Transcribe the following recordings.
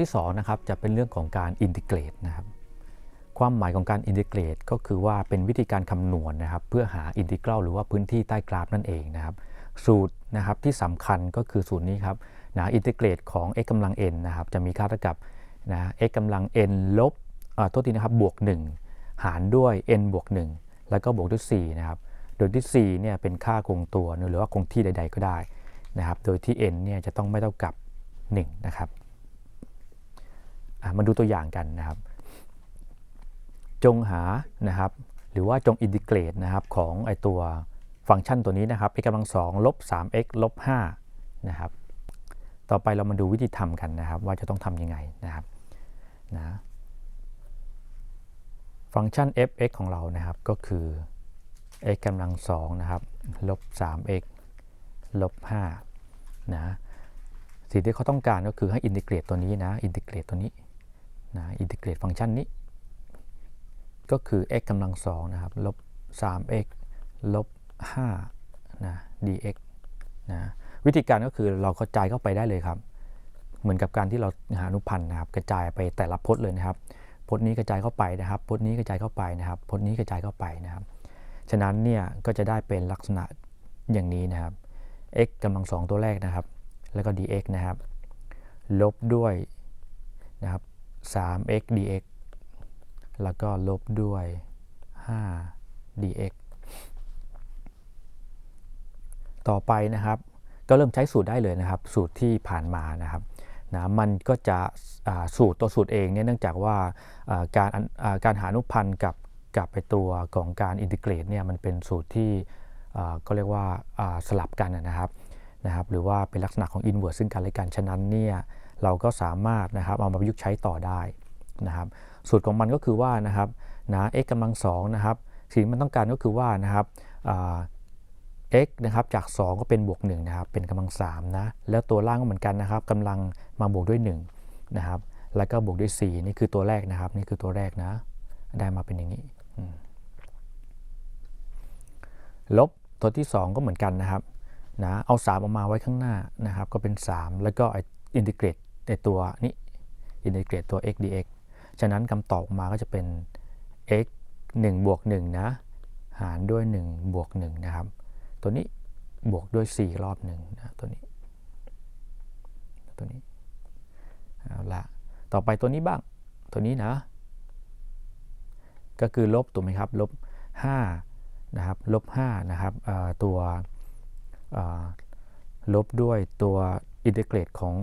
ที่2นะครับจะเป็นเรื่องของการอินทิเกรตนะครับความหมายของการอินทิเกรตก็คือว่าเป็นวิธีการคำนวณนะครับ เพื่อหาอินทิเกรัลหรือว่าพื้นที่ใต้กราฟนั่นเองนะครับ สูตรนะครับที่สำคัญก็คือสูตรนี้ครับนะอินทิเกรตของ x กำลัง n นะครับจะมีค่าเท่ากับนะ x กำลัง n ลบอ่าโทษทีนะครับบวก 1 หารด้วย n บวก 1 แล้วก็บวกด้วย4นะครับโดยที่4เนี่ยเป็นค่าคงตัวหรือว่าคงที่ใด ๆ ก็ได้นะครับ โดยที่ n เนี่ยจะต้องไม่เท่ากับ1นะครับ มาดูตัวอย่างกันนะครับ จงหานะครับ หรือว่าจงอินทิเกรตนะครับของไอตัวฟังก์ชันตัวนี้นะครับ x กำลัง2ลบ 3x ลบ5นะครับ ต่อไปเรามาดูวิธีทำกันนะครับ ว่าจะต้องทำยังไงนะครับนะฟังก์ชัน f(x) ของเรานะครับก็คือ x กำลัง2นะครับลบ 3x ลบ5นะสิ่งที่เขาต้องการก็คือให้อินทิเกรตตัวนี้นะ อินทิเกรตตัวนี้ นะอินทิเกรตฟังก์ชันนี้ ก็คือ x กำลัง2นะครับลบ 3x ลบ5นะ dx นะวิธีการก็คือเรากระจายเข้าไปได้เลยครับ เหมือนกับการที่เราหาอนุพันธ์นะครับ กระจายไปแต่ละพจน์เลยนะครับพจน์นี้กระจายเข้าไปนะครับพจน์นี้กระจายเข้าไปนะครับพจน์นี้กระจายเข้าไปนะครับ ฉะนั้นเนี่ยก็จะได้เป็นลักษณะอย่างนี้นะครับ x กำลัง2ตัวแรกนะครับ แล้วก็ dx นะครับ ลบด้วยนะครับ 3x dx แล้วก็ลบด้วย 5 dx ต่อไปนะครับ ก็เริ่มใช้สูตรได้เลยนะครับ สูตรที่ผ่านมานะครับนะมันก็จะสูตรตัวสูตรเองเนี่ยเนื่องจากว่าการการหาอนุพันธ์กับกับไปตัวของการอินทิเกรตเนี่ยมันเป็นสูตรที่ก็เรียกว่าอ่าสลับกันนะครับนะครับ หรือว่าเป็นลักษณะของอินเวอร์ซึ่งกันและกันฉะนั้นเนี่ย เราก็สามารถนะครับเอามาประยุกต์ใช้ต่อได้นะครับสูตรของมันก็คือว่านะครับนะ x กำลัง2นะครับสิ่งที่มันต้องการก็คือว่านะครับอ่า x นะครับจาก 2 ก็เป็นบวก1นะครับเป็นกำลัง3นะแล้วตัวล่างก็เหมือนกันนะครับกำลังมาบวกด้วย1นะครับแล้วก็บวกด้วย 4 นี่คือตัวแรกนะครับ นี่คือตัวแรกนะ ได้มาเป็นอย่างนี้ลบตัวที่ 2 ก็เหมือนกันนะครับนะเอา 3 ออกมาไว้ข้างหน้านะครับ ก็เป็น 3 แล้วก็อินทิเกรต ในตัวนี้อินทิเกรตตัว x dx ฉะนั้นคำตอบออกมาก็จะเป็น x 1บวก1นะหารด้วย1บวก1นะครับ ตัวนี้บวกด้วย 4 รอบหนึ่งนะตัวนี้ ตัวนี้เอาละต่อไปตัวนี้บ้างตัวนี้นะ ก็คือลบถูกไหมครับลบ5นะครับลบ5นะครับตัวลบด้วยตัวอินทิเกรตของ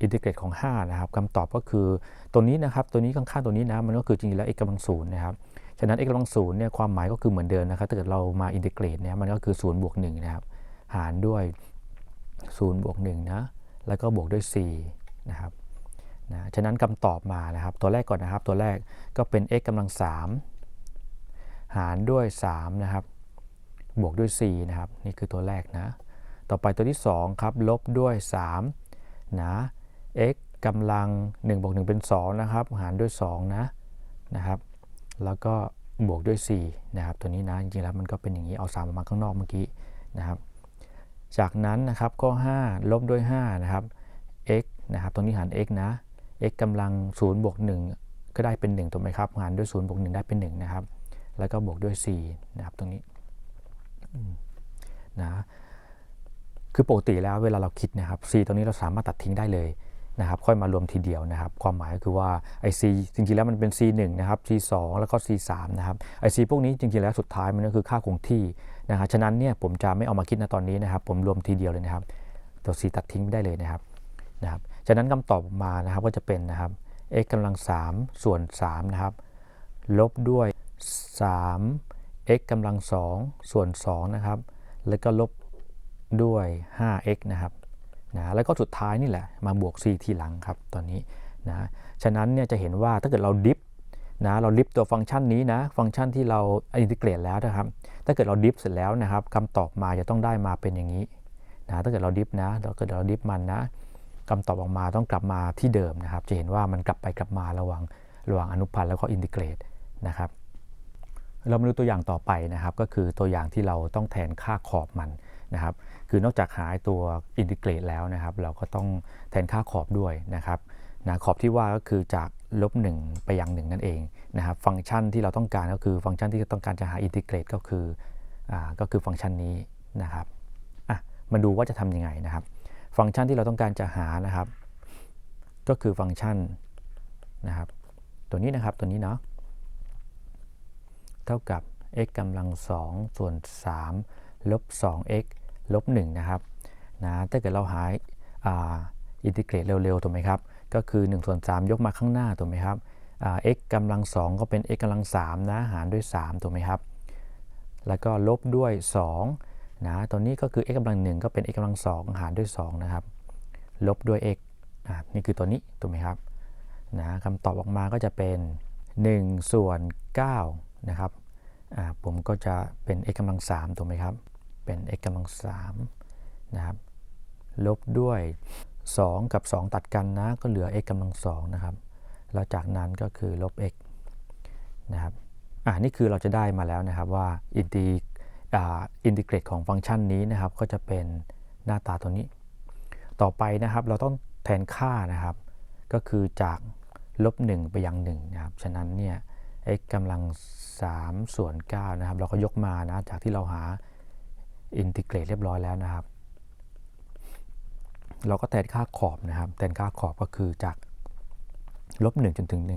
อินทิเกรตของ 5 นะครับคำตอบก็คือตัวนี้นะครับ ตัวนี้ข้างๆตัวนี้นะมันก็คือจริงๆแล้ว x กำลังศูนย์นะครับ ฉะนั้น x กำลังศูนย์เนี่ยความหมายก็คือเหมือนเดิมนะครับ ถ้าเกิดเรามาอินทิเกรตเนี่ยมันก็คือ0บวก1นะครับ หารด้วย0บวก1นะ แล้วก็บวกด้วย4นะครับนะฉะนั้นคำตอบมานะครับ ตัวแรกก่อนนะครับ ตัวแรกก็เป็น x กำลัง3หารด้วย3นะครับ บวกด้วย4นะครับ นี่คือตัวแรกนะ ต่อไปตัวที่2ครับ ลบด้วย 3 นะ x กำลัง1บวก1เป็น 2 นะครับ หารด้วย 2 นะนะครับ แล้วก็บวกด้วย 4 นะครับ ตัวนี้นะ จริงๆแล้วมันก็เป็นอย่างนี้ เอา3ออกมาข้างนอกเมื่อกี้นะครับ จากนั้นนะครับก็ 5 ลบด้วย 5 นะครับ x นะครับ ตรงนี้หาร x นะ x กำลัง0บวก1ก็ได้เป็น 1 ถูกไหมครับ หารด้วย0บวก1ได้เป็น 1 นะครับ แล้วก็บวกด้วย 4 นะครับ ตรงนี้นะ คือปกติแล้วเวลาเราคิดนะครับ c ตรงนี้เราสามารถตัดทิ้งได้เลยนะครับ ค่อยมารวมทีเดียวนะครับ ความหมายก็คือว่าไอซีจริงๆแล้วมันเป็น C1 นะครับ C2 แล้วก็ C3 นะครับไอซีพวกนี้จริงๆแล้วสุดท้ายมันก็คือค่าคงที่นะครับฉะนั้นเนี่ยผมจะไม่เอามาคิดนะตอนนี้นะครับ ผมรวมทีเดียวเลยนะครับ ตัว C ตัดทิ้งไม่ได้เลยนะครับนะครับฉะนั้นคำตอบมานะครับก็จะเป็นนะครับ x กำลัง 3 ส่วน3นะครับลบด้วย 3 x กำลัง 2 ส่วน2นะครับแล้วก็ลบ ด้วย 5x นะครับนะแล้วก็สุดท้ายนี่แหละมาบวก c ทีหลังครับตอนนี้นะฉะนั้นเนี่ยจะเห็นว่าถ้าเกิดเราดิฟนะเราดิฟตัวฟังก์ชันนี้นะฟังก์ชันที่เราอินทิเกรตแล้วนะครับ ถ้าเกิดเราดิฟเสร็จแล้วนะครับคำตอบมาจะต้องได้มาเป็นอย่างนี้นะถ้าเกิดเราดิฟนะเราเกิดเราดิฟมันนะคำตอบออกมาต้องกลับมาที่เดิมนะครับ จะเห็นว่ามันกลับไปกลับมาระหว่างระหว่างอนุพันธ์แล้วก็อินทิเกรตนะครับ เรามาดูตัวอย่างต่อไปนะครับ ก็คือตัวอย่างที่เราต้องแทนค่าขอบมันนะครับ คือนอกจากหาตัวอินทิเกรตแล้วนะครับ เราก็ต้องแทนค่าขอบด้วยนะครับนะขอบที่ว่าก็คือจากลบหนึ่งไปยังหนึ่งนั่นเองนะครับฟังก์ชันที่เราต้องการก็คือฟังก์ชันที่ต้องการจะหาอินทิเกรตก็คืออ่ก็คือฟังก์ชันนี้นะครับอะมาดูว่าจะทำยังไงนะครับ ฟังก์ชันที่เราต้องการจะหานะครับ ก็คือฟังก์ชันนะครับ ตัวนี้นะครับตัวนี้เนาะเท่ากับ x กำลัง2ส่วน3ลบ 2x ลบ1นะครับนะถ้าเกิดเราหาอ่าอินทิเกรตเร็วๆถูกไหมครับ ก็คือ1ส่วน3ยกมาข้างหน้าถูกไหมครับอ่า x กำลัง 2 ก็เป็น x กำลัง3นะหารด้วย3ถูกไหมครับ แล้วก็ลบด้วย2นะ ตัวนี้ก็คือ x กำลัง 1 ก็เป็น x กำลัง 2 หารด้วย2นะครับ ลบด้วย x อ่านี่คือตัวนี้ถูกไหมครับนะคำตอบออกมาก็จะเป็น 1 ส่วน9นะครับอ่าผมก็จะเป็น x กำลัง3ถูกไหมครับ เป็น x กำลัง3นะครับลบด้วย 2 กับ 2 ตัดกันนะก็เหลือ x กำลัง2นะครับแล้วจากนั้นก็คือลบ x นะครับอ่านี่คือเราจะได้มาแล้วนะครับว่าอินทิอ่าอินทิเกรตของฟังก์ชันนี้นะครับ ก็จะเป็นหน้าตาตัวนี้ ต่อไปนะครับเราต้องแทนค่านะครับ ก็คือจากลบ1ไปยัง1นะครับฉะนั้นเนี่ย x กำลัง3ส่วน9นะครับ เราก็ยกมานะจากที่เราหา อินทิเกรตเรียบร้อยแล้วนะครับ เราก็แทนค่าขอบนะครับ แทนค่าขอบก็คือจากลบ1จนถึง 1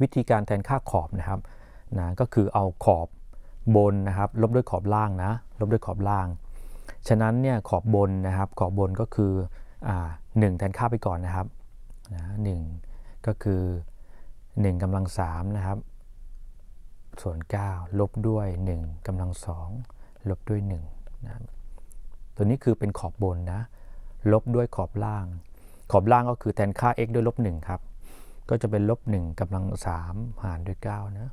วิธีการแทนค่าขอบนะครับนะก็คือเอาขอบบนนะครับ ลบด้วยขอบล่างนะลบด้วยขอบล่าง ฉะนั้นเนี่ยขอบบนนะครับ ขอบบนก็คืออ่าหนึ่งแทนค่าไปก่อนนะครับนะหนึ่งก็คือ1กำลัง3นะครับ ส่วน 9 ลบด้วย 1กำลัง2ลบด้วย1นะตัวนี้คือเป็นขอบบนนะ ลบด้วยขอบล่าง ขอบล่างก็คือแทนค่า x ด้วยลบ1ครับ ก็จะเป็นลบ1กำลัง3หารด้วย9นะ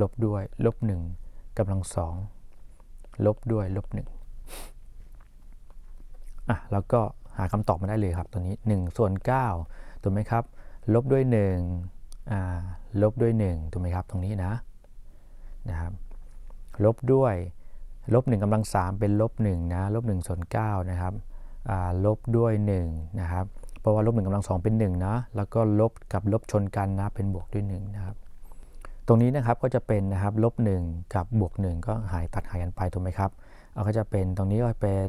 ลบด้วยลบ1กำลัง2ลบด้วยลบ1อะแล้วก็หาคำตอบมาได้เลยครับ ตัวนี้1ส่วน9ถูกไหมครับ ลบด้วย1อ่าลบด้วย1ถูกไหมครับ ตรงนี้นะ นะครับลบด้วยลบ1กำลัง 3 เป็นลบ1นะลบ1ส่วน9นะครับลบด้วย1นะครับเพราะว่าลบ1กำลัง 2 เป็น1นะแล้วก็ลบกับลบชนกันนะเป็นบวกด้วย1นะครับตรงนี้นะครับก็จะเป็นนะครับลบ1กับบวก1ก็หายตัดหายกันไปถูกไหมครับเอาก็จะเป็นตรงนี้ก็เป็น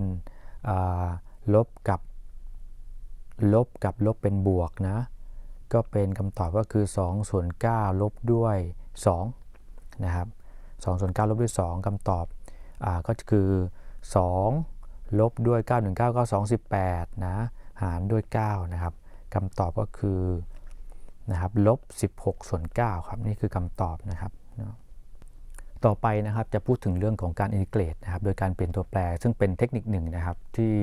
ลบกับลบกับลบเป็นบวกนะก็เป็นคำตอบก็คือ2ส่วน9ลบด้วย2นะครับ 2ส่วน9ลบด้วย 2คำตอบอ่าก็คือ 2 ลบด้วย 9 1 9ก็2 18 นะ หารด้วย 9 นะครับคำตอบก็คือนะครับลบ 16 ส่วน 9 ครับ นี่คือคำตอบนะครับ ต่อไปนะครับจะพูดถึงเรื่องของการอินทิเกรตนะครับ โดยการเปลี่ยนตัวแปร ซึ่งเป็นเทคนิคหนึ่งนะครับ ที่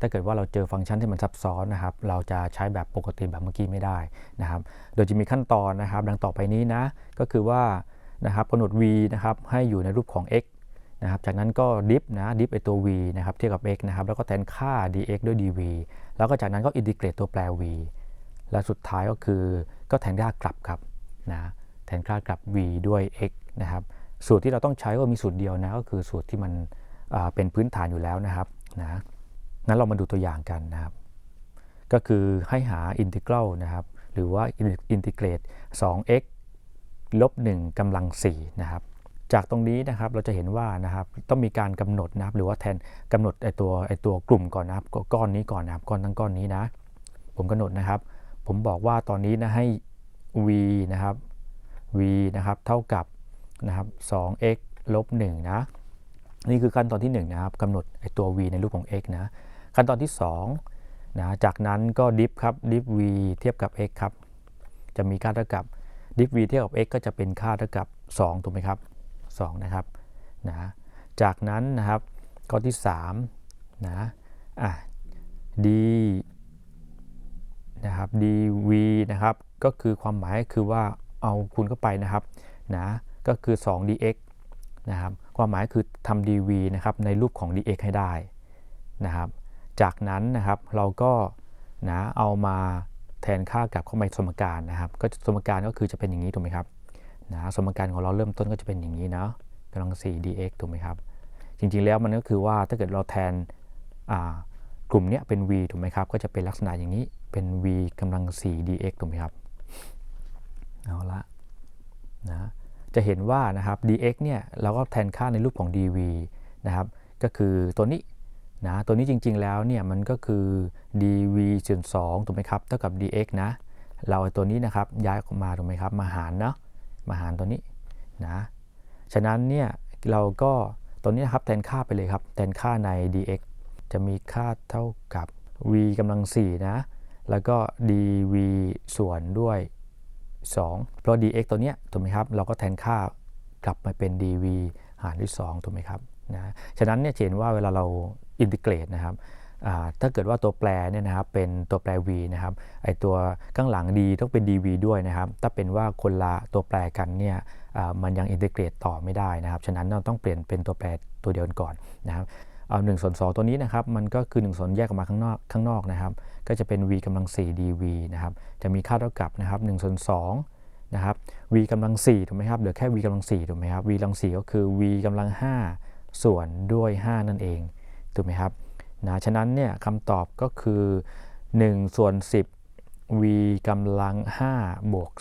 ถ้าเกิดว่าเราเจอฟังก์ชันที่มันซับซ้อนนะครับ เราจะใช้แบบปกติแบบเมื่อกี้ไม่ได้นะครับ โดยจะมีขั้นตอนนะครับ ดังต่อไปนี้นะ ก็คือว่า นะครับกำหนด v นะครับให้อยู่ในรูปของ x นะครับจากนั้นก็ดิฟนะดิฟไอตัว v นะครับเทียบกับ x นะครับแล้วก็แทนค่า dx ด้วย dv แล้วก็จากนั้นก็อินทิเกรตตัวแปร v และสุดท้ายก็คือก็แทนค่ากลับครับนะแทนค่ากลับ v ด้วย x นะครับสูตรที่เราต้องใช้ก็มีสูตรเดียวนะก็คือสูตรที่มันเป็นพื้นฐานอยู่แล้วนะครับนะงั้นเรามาดูตัวอย่างกันนะครับ ก็คือให้หาอินทิกรัลนะครับหรือว่าอินทิเกรต 2x ลบ1กำลัง4นะครับจากตรงนี้นะครับเราจะเห็นว่านะครับต้องมีการกำหนดนะครับหรือว่าแทนกำหนดไอตัวไอตัวกลุ่มก่อนนะครับก้อนนี้ก่อนนะครับก้อนทั้งก้อนนี้นะ ผมกำหนดนะครับ ผมบอกว่าตอนนี้นะให้ v นะครับ v นะครับเท่ากับนะครับ 2x ลบ1นะนี่คือขั้นตอนที่1นะครับกำหนดไอตัว v ในรูปของ x นะขั้นตอนที่2นะจากนั้นก็ดิฟครับดิฟ v เทียบกับ x ครับจะมีค่าเท่ากับ ดิฟ v เทียบกับ x ก็จะเป็นค่าเท่ากับ 2 ถูกไหมครับ2นะครับนะจากนั้นนะครับข้อที่3นะอะ d นะครับ dv นะครับก็คือความหมายคือว่าเอาคูณเข้าไปนะครับนะก็คือ 2 dx นะครับความหมายคือทำ dv นะครับในรูปของ dx ให้ได้นะครับจากนั้นนะครับเราก็นะเอามา แทนค่ากลับเข้ามาสมการนะครับก็สมการก็คือจะเป็นอย่างนี้ถูกไหมครับนะสมการของเราเริ่มต้นก็จะเป็นอย่างนี้เนาะกำลัง 4 dx ถูกไหมครับ จริงๆแล้วมันก็คือว่าถ้าเกิดเราแทนกลุ่มนี้เป็น v ถูกไหมครับ ก็จะเป็นลักษณะอย่างนี้เป็น v กำลัง 4 dx ถูกไหมครับเอาละนะจะเห็นว่านะครับ dx เนี่ยเราก็แทนค่าในรูปของ dv นะครับ ก็คือตัวนี้ นะตัวนี้จริงๆแล้วเนี่ยมันก็คือ dv ส่วน2ถูกไหมครับเท่ากับ dx นะ เราตัวนี้นะครับย้ายออกมาถูกไหมครับมาหารเนาะมาหารตัวนี้นะฉะนั้นเนี่ยเราก็ตัวนี้นะครับแทนค่าไปเลยครับแทนค่าใน dx จะมีค่าเท่ากับ v กำลัง4นะแล้วก็ dv ส่วนด้วย 2 เพราะ dx ตัวเนี้ยถูกไหมครับเราก็แทนค่ากลับมาเป็น dv หารด้วย 2 ถูกไหมครับนะฉะนั้นเนี่ยเห็นว่าเวลาเรา อินทิเกรตนะครับถ้าเกิดว่าตัวแปรเนี่ยนะครับเป็นตัวแปร v นะครับไอตัวข้างหลัง d ต้องเป็น dv ด้วยนะครับ ถ้าเป็นว่าคนละตัวแปรกันเนี่ยมันยังอินทิเกรตต่อไม่ได้นะครับ ฉะนั้นเราต้องเปลี่ยนเป็นตัวแปรตัวเดียวก่อนนะครับเอา1ส่วน2ตัวนี้นะครับ มันก็คือ 1 ส่วนแยกออกมาข้างนอกข้างนอกนะครับ ก็จะเป็น v กำลัง 4 dv นะครับ จะมีค่าเท่ากับนะครับ1ส่วน2นะครับ v กำลัง4ถูกไหมครับ เหลือแค่ v กำลัง4ถูกไหมครับ v กำลัง4ก็คือ v กำลัง5ส่วนด้วย 5 นั่นเอง ถูกไหมครับนะฉะนั้นเนี่ยคำตอบก็คือ1ส่วน10 v กำลัง5บวก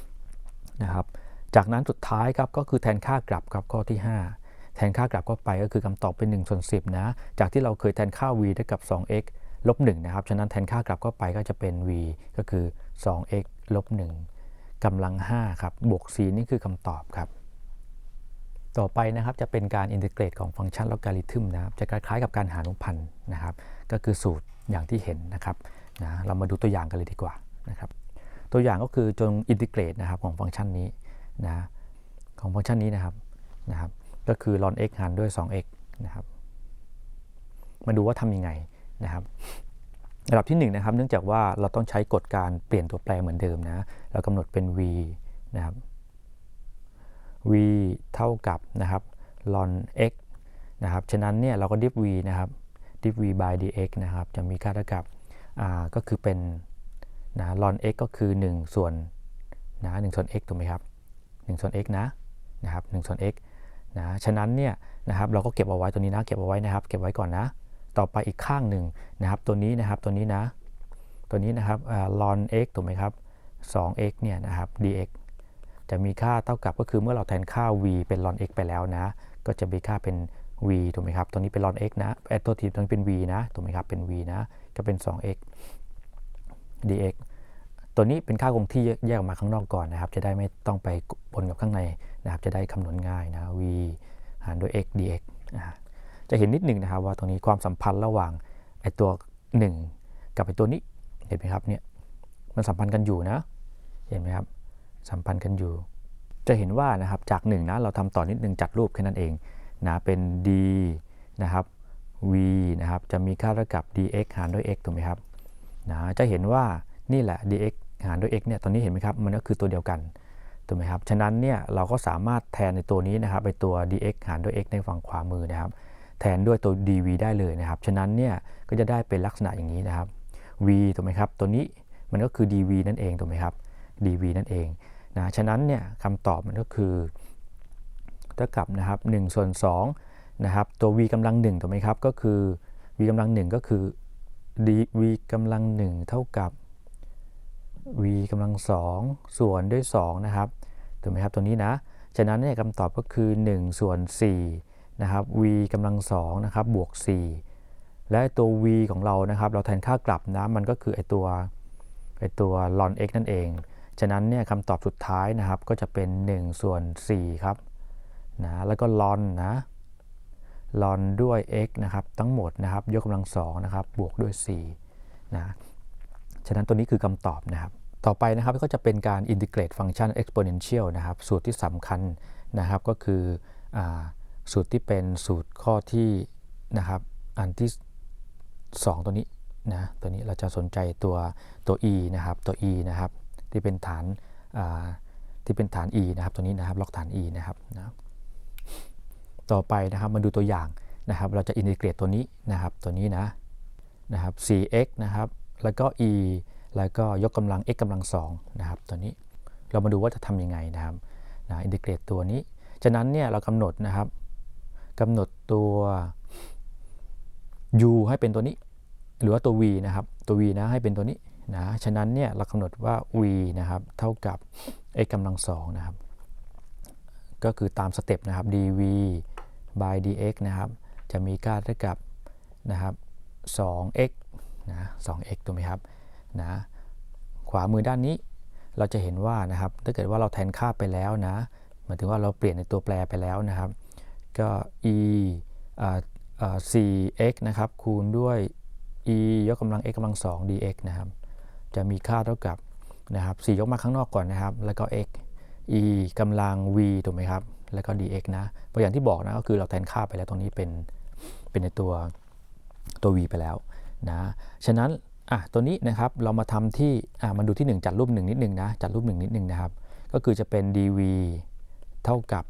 4นะครับจากนั้นสุดท้ายครับก็คือแทนค่ากลับครับข้อที่ 5 แทนค่ากลับก็ไปก็คือคำตอบเป็น1ส่วน10นะจากที่เราเคยแทนค่า v ได้กับ 2x ลบ1นะครับฉะนั้นแทนค่ากลับก็ไปก็จะเป็น v ก็คือ 2x ลบ1กำลัง5ครับบวก4นี่คือคำตอบครับ ต่อไปนะครับจะเป็นการอินทิเกรตของฟังก์ชันลอการิทึมนะครับจะคล้ายๆกับการหารลงพันธ์นะครับ ก็คือสูตรอย่างที่เห็นนะครับนะเรามาดูตัวอย่างกันเลยดีกว่านะครับตัวอย่างก็คือจงอินทิเกรตนะครับของฟังก์ชันนี้นะของฟังก์ชันนี้นะครับนะครับ ก็คือ ln x หารด้วย 2x นะครับมาดูว่าทำยังไงนะครับระดับที่1นะครับเนื่องจากว่าเราต้องใช้กฎการเปลี่ยนตัวแปรเหมือนเดิมนะเรากำหนดเป็น v นะครับ v เท่ากับนะครับ ln x นะครับ ฉะนั้นเนี่ยเราก็ div v นะครับ div v by dx นะครับ จะมีค่าเท่ากับก็คือเป็นนะ ln x ก็คือ 1 ส่วนนะ1ส่วน x ถูกไหมครับ1ส่วน x นะนะครับ1ส่วน x นะ ฉะนั้นเนี่ยนะครับเราก็เก็บเอาไว้ตัวนี้นะ เก็บเอาไว้นะครับ เก็บไว้ก่อนนะ ต่อไปอีกข้างหนึ่งนะครับ ตัวนี้นะครับตัวนี้นะ ตัวนี้นะครับ ln x ถูกไหมครับ 2x เนี่ยนะครับ dx จะมีค่าเท่ากับก็คือเมื่อเราแทนค่า v เป็น ln x ไปแล้วนะ ก็จะมีค่าเป็น v ถูกไหมครับ ตัวนี้เป็น ln x นะไอ้ตัวทีตัวนี้เป็น v นะ ถูกไหมครับ เป็น v นะ ก็เป็น 2x dx ตัวนี้เป็นค่าคงที่แยกออกมาข้างนอกก่อนนะครับ จะได้ไม่ต้องไปปนกับข้างในนะครับ จะได้คำนวณง่ายนะ v หารด้วย x dx จะเห็นนิดหนึ่งนะครับว่าตรงนี้ความสัมพันธ์ระหว่างไอ้ตัว 1 กับไอ้ตัวนี้ เห็นไหมครับเนี่ย มันสัมพันธ์กันอยู่นะ เห็นไหมครับ สัมพันธ์กันอยู่ จะเห็นว่านะครับจาก1นะเราทำต่อนิดนึงจัดรูปแค่นั้นเองนะเป็น d นะครับ v นะครับจะมีค่าเท่ากับ dx หารด้วย x ถูกไหมครับนะจะเห็นว่านี่แหละ dx หารด้วย x เนี่ยตอนนี้เห็นไหมครับมันก็คือตัวเดียวกันถูกไหมครับฉะนั้นเนี่ยเราก็สามารถแทนในตัวนี้นะครับไปตัว dx หารด้วย x ในฝั่งขวามือนะครับ แทนด้วยตัว dv ได้เลยนะครับฉะนั้นเนี่ยก็จะได้เป็นลักษณะอย่างนี้นะครับ v ถูกไหมครับตัวนี้มันก็คือ dv นั่นเองถูกไหมครับ dv นั่นเองนะฉะนั้นเนี่ยคำตอบมันก็คือเท่ากับนะครับ1ส่วน2นะครับตัว v กำลัง1ถูกไหมครับก็คือ v กำลัง1ก็คือ dv กำลัง1เท่ากับ v กำลัง2ส่วนด้วย2นะครับถูกไหมครับตัวนี้นะฉะนั้นเนี่ยคำตอบก็คือ1ส่วน4นะครับ v กำลัง2นะครับบวก 4 และตัว v ของเรานะครับ เราแทนค่ากลับนะมันก็คือไอตัวไอตัว ln x นั่นเอง ฉะนั้นเนี่ยคำตอบสุดท้ายนะครับก็จะเป็น 1 ส่วน 4 ครับนะแล้วก็ ln นนะ ln ด้วย x นะครับทั้งหมดนะครับยกกำลัง2นะครับบวกด้วย4นะฉะนั้นตัวนี้คือคำตอบนะครับ ต่อไปนะครับก็จะเป็นการอินทิเกรตฟังก์ชัน exponential นะครับสูตรที่สำคัญนะครับก็คืออสูตรที่เป็นสูตรข้อที่นะครับอันที่ 2 ตัวนี้นะตัวนี้เราจะสนใจตัวตัว e นะครับตัว e นะครับ ที่เป็นฐานที่เป็นฐาน e นะครับตัวนี้นะครับล็อกฐาน e นะครับนะต่อไปนะครับมาดูตัวอย่างนะครับ เราจะอินทิเกรตตัวนี้นะครับตัวนี้นะนะครับ 4x นะครับแล้วก็ e แล้วก็ยกกำลัง x กำลัง2นะครับตัวนี้เรามาดูว่าจะทำยังไงนะครับนะอินทิเกรตตัวนี้ฉะนั้นเนี่ยเรากำหนดนะครับกำหนดตัว u ให้เป็นตัวนี้ หรือว่าตัว v นะครับตัว v นะให้เป็นตัวนี้ นะฉะนั้นเนี่ยเรากำหนดว่า v นะครับเท่ากับ x กำลังสองนะครับก็คือตามสเต็ปนะครับ dv by dx นะครับจะมีค่าเท่ากับนะครับ 2x นะ 2x ถูกไหมครับนะขวามือด้านนี้เราจะเห็นว่านะครับถ้าเกิดว่าเราแทนค่าไปแล้วนะหมายถึงว่าเราเปลี่ยนในตัวแปรไปแล้วนะครับ ก็ e อ่าอ่า 4x นะครับคูณด้วย e ยกกำลัง x กำลัง 2 dx นะครับ จะมีค่าเท่ากับนะครับ4ยกมาข้างนอกก่อนนะครับ แล้วก็ x e กำลัง v ถูกไหมครับ แล้วก็ dx นะเพราะอย่างที่บอกนะก็คือเราแทนค่าไปแล้วตรงนี้เป็นเป็นในตัวตัว v ไปแล้วนะฉะนั้นอะตัวนี้นะครับเรามาทำที่อะมาดูที่ 1 จัดรูป 1 นิดนึงนะจัดรูป 1 นิดนึงนะครับ ก็คือจะเป็น dv เท่ากับ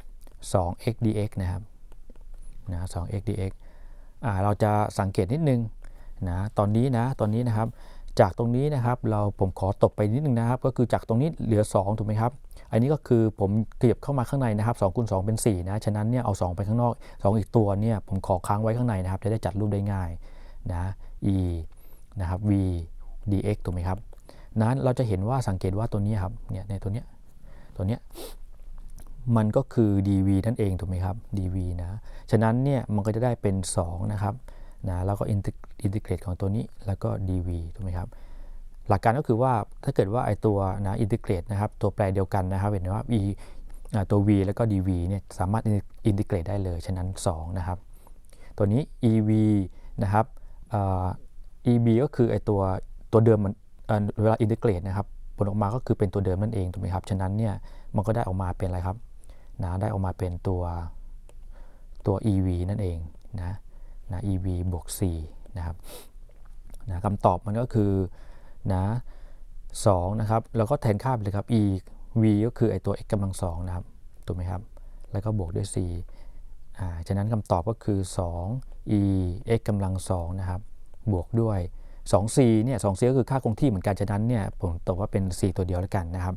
2x dx นะครับนะ 2x dx อ่าเราจะสังเกตนิดนึงนะตอนนี้นะตอนนี้นะครับ จากตรงนี้นะครับเราผมขอตบไปนิดนึงนะครับ ก็คือจากตรงนี้เหลือ 2 ถูกไหมครับ อันนี้ก็คือผมเก็บเข้ามาข้างในนะครับ2คูณ2เป็น4นะ ฉะนั้นเนี่ยเอา 2 ไปข้างนอก 2 อีกตัวเนี่ยผมขอค้างไว้ข้างในนะครับ จะได้จัดรูปได้ง่ายนะ e นะครับ v dx ถูกไหมครับ นั้นเราจะเห็นว่าสังเกตว่าตัวนี้ครับ เนี่ยในตัวเนี้ย ตัวเนี้ย มันก็คือ dv นั่นเองถูกไหมครับ dv นะ ฉะนั้นเนี่ยมันก็จะได้เป็น 2 นะครับ นะแล้วก็อินทิเกรตของตัวนี้แล้วก็ dv ถูกไหมครับหลักการก็คือว่าถ้าเกิดว่าไอตัวนะอินทิเกรตนะครับตัวแปรเดียวกันนะครับเห็นไหมว่า e ตัว v แล้วก็ dv เนี่ยสามารถอินทิเกรตได้เลย ฉะนั้น 2 นะครับ ตัวนี้ ev นะครับอ่า eb ก็คือไอตัวตัวเดิมมันเอ่อเวลาอินทิเกรตนะครับผลออกมาก็คือเป็นตัวเดิมนั่นเองถูกไหมครับ ฉะนั้นเนี่ยมันก็ได้ออกมาเป็นอะไรครับนะได้ออกมาเป็นตัวตัว ev นั่นเองนะ นะ ev บวก4นะครับนะคำตอบมันก็คือนะ2นะครับแล้วก็แทนค่าไปเลยครับ e v ก็คือไอตัว x กำลัง2นะครับถูกไหมครับ แล้วก็บวกด้วย4อ่าฉะนั้นคำตอบก็คือ 2 e x กำลัง2นะครับบวกด้วย 2c เนี่ย 2c ก็คือค่าคงที่เหมือนกัน ฉะนั้นเนี่ยผมตอบว่าเป็น c ตัวเดียวแล้วกันนะครับ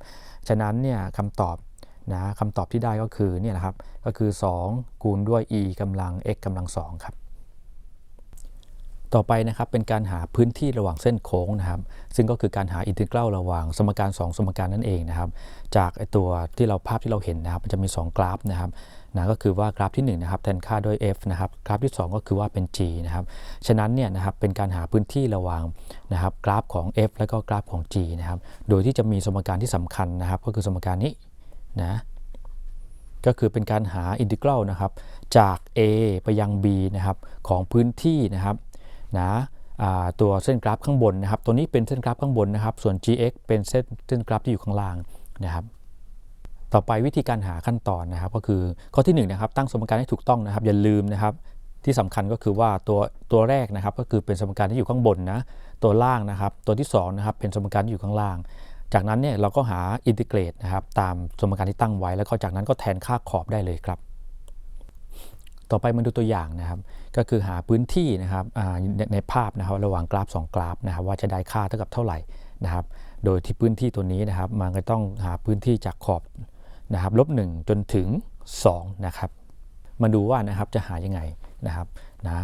ฉะนั้นเนี่ยคำตอบนะคำตอบที่ได้ก็คือเนี่ยแหละครับก็คือ 2 คูณด้วย e กำลัง x กำลัง2ครับ ต่อไปนะครับเป็นการหาพื้นที่ระหว่างเส้นโค้งนะครับ ซึ่งก็คือการหาอินทิกรัลระหว่างสมการ 2 สมการนั่นเองนะครับ จากตัวที่เราภาพที่เราเห็นนะครับ มันจะมี 2 กราฟนะครับนะก็คือว่ากราฟที่1นะครับแทนค่าด้วย f นะครับกราฟที่ 2 ก็คือว่าเป็น g นะครับฉะนั้นเนี่ยนะครับเป็นการหาพื้นที่ระหว่างนะครับกราฟของ f แล้วก็กราฟของ g นะครับโดยที่จะมีสมการที่สำคัญนะครับ ก็คือสมการนี้นะก็คือเป็นการหาอินทิกรัลนะครับจาก a ไปยัง b นะครับของพื้นที่นะครับ นะตัวเส้นกราฟข้างบนนะครับ ตัวนี้เป็นเส้นกราฟข้างบนนะครับ ส่วน gx เป็นเส้นเส้นกราฟที่อยู่ข้างล่างนะครับ ต่อไปวิธีการหาขั้นตอนนะครับ ก็คือข้อที่1นนะครับ ตั้งสมการให้ถูกต้องนะครับ อย่าลืมนะครับ ที่สำคัญก็คือว่าตัวตัวแรกนะครับ ก็คือเป็นสมการที่อยู่ข้างบนนะ ตัวล่างนะครับ ตัวที่2นะครับ เป็นสมการที่อยู่ข้างล่าง จากนั้นเนี่ยเราก็หาอินทิเกรตนะครับ ตามสมการที่ตั้งไว้ แล้วก็จากนั้นก็แทนค่าขอบได้เลยครับ ต่อไปมาดูตัวอย่างนะครับ ก็คือหาพื้นที่นะครับในในภาพนะครับระหว่างกราฟ 2 กราฟนะครับว่าจะได้ค่าเท่ากับเท่าไหร่นะครับ โดยที่พื้นที่ตัวนี้นะครับ มันก็ต้องหาพื้นที่จากขอบนะครับลบ1จนถึง2นะครับ มาดูว่านะครับจะหายังไงนะครับนะ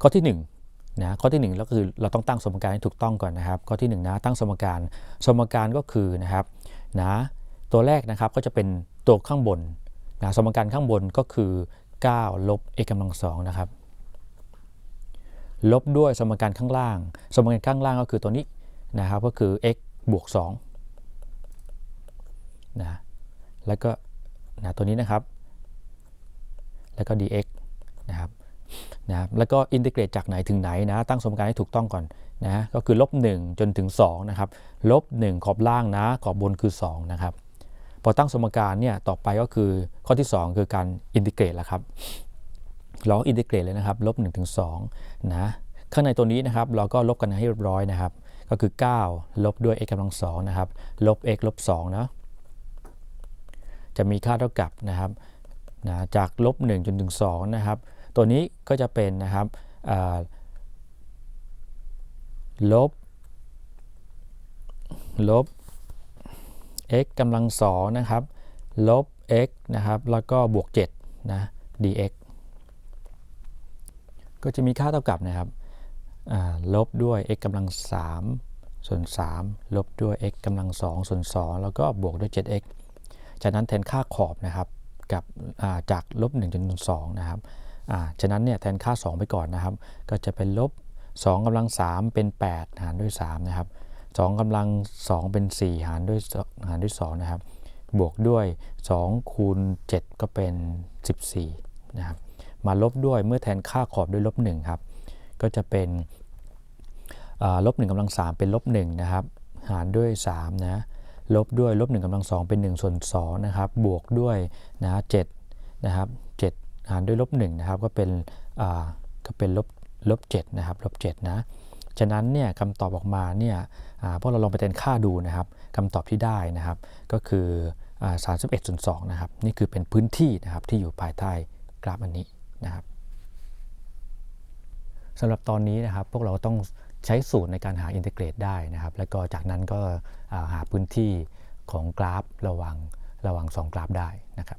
ข้อที่1นะข้อที่1แล้วคือเราต้องตั้งสมการให้ถูกต้องก่อนนะครับข้อที่1นะตั้งสมการ สมการก็คือนะครับนะตัวแรกนะครับก็จะเป็นตัวข้างบนนะสมการข้างบนก็คือ 9 ลบ x กำลัง2นะครับ ลบด้วยสมการข้างล่าง สมการข้างล่างก็คือตัวนี้นะครับก็คือ x บวก2นะแล้วก็นะตัวนี้นะครับ แล้วก็ dx นะครับนะครับแล้วก็อินทิเกรตจากไหนถึงไหนนะตั้งสมการให้ถูกต้องก่อนนะก็คือลบ1จนถึง2นะครับลบ1ขอบล่างนะขอบบนคือ2นะครับ พอตั้งสมการเนี่ยต่อไปก็คือข้อที่ 2 คือการอินทิเกรตแล้วครับเราอินทิเกรตเลยนะครับลบ1ถึง2นะข้างในตัวนี้นะครับเราก็ลบกันให้เรียบร้อยนะครับ ก็คือ 9 ลบด้วย x กำลัง2นะครับลบ x ลบ2นะจะมีค่าเท่ากับนะครับนะจากลบ1จนถึง2นะครับตัวนี้ก็จะเป็นนะครับลบลบ x กำลังสองนะครับ ลบ x นะครับ แล้วก็บวก7นะ dx ก็จะมีค่าเท่ากับนะครับ ลบด้วย x กำลัง3ส่วน 3 ลบด้วย x กำลัง2ส่วน 2 แล้วก็บวกด้วย 7x จากนั้นแทนค่าขอบนะครับกับาจากลบ1จนถึง2นะครับฉะนั้นเนี่ยแทนค่า 2 ไปก่อนนะครับ ก็จะเป็นลบ2กำลัง3เป็น 8 หารด้วย3นะครับ 2กำลัง 2 เป็น 4 หารด้วยหารด้วย2นะครับ บวกด้วย 2 คูณ 7 ก็เป็น 14 นะครับ มาลบด้วยเมื่อแทนค่าขอบด้วยลบ1ครับ ก็จะเป็นลบ1กำลัง 3 เป็นลบ1นะครับ หารด้วย3นะ ลบด้วยลบ1กำลัง 2 เป็น 1 ส่วน2นะครับ บวกด้วยนะ7นะครับ7หารด้วยลบ1นะครับ ก็เป็นก็เป็นลบลบ7นะครับ ลบ7นะ ฉะนั้นเนี่ยคำตอบออกมาเนี่ยพวกเราลองไปแทนค่าดูนะครับคำตอบที่ได้นะครับ ก็คือ31ส่วน2นะครับ นี่คือเป็นพื้นที่นะครับที่อยู่ภายใต้กราฟอันนี้นะครับสำหรับตอนนี้นะครับพวกเราต้องใช้สูตรในการหาอินทิเกรตได้นะครับ แล้วก็จากนั้นก็าหาพื้นที่ของกราฟระหว่างระหว่างสองกราฟได้นะครับ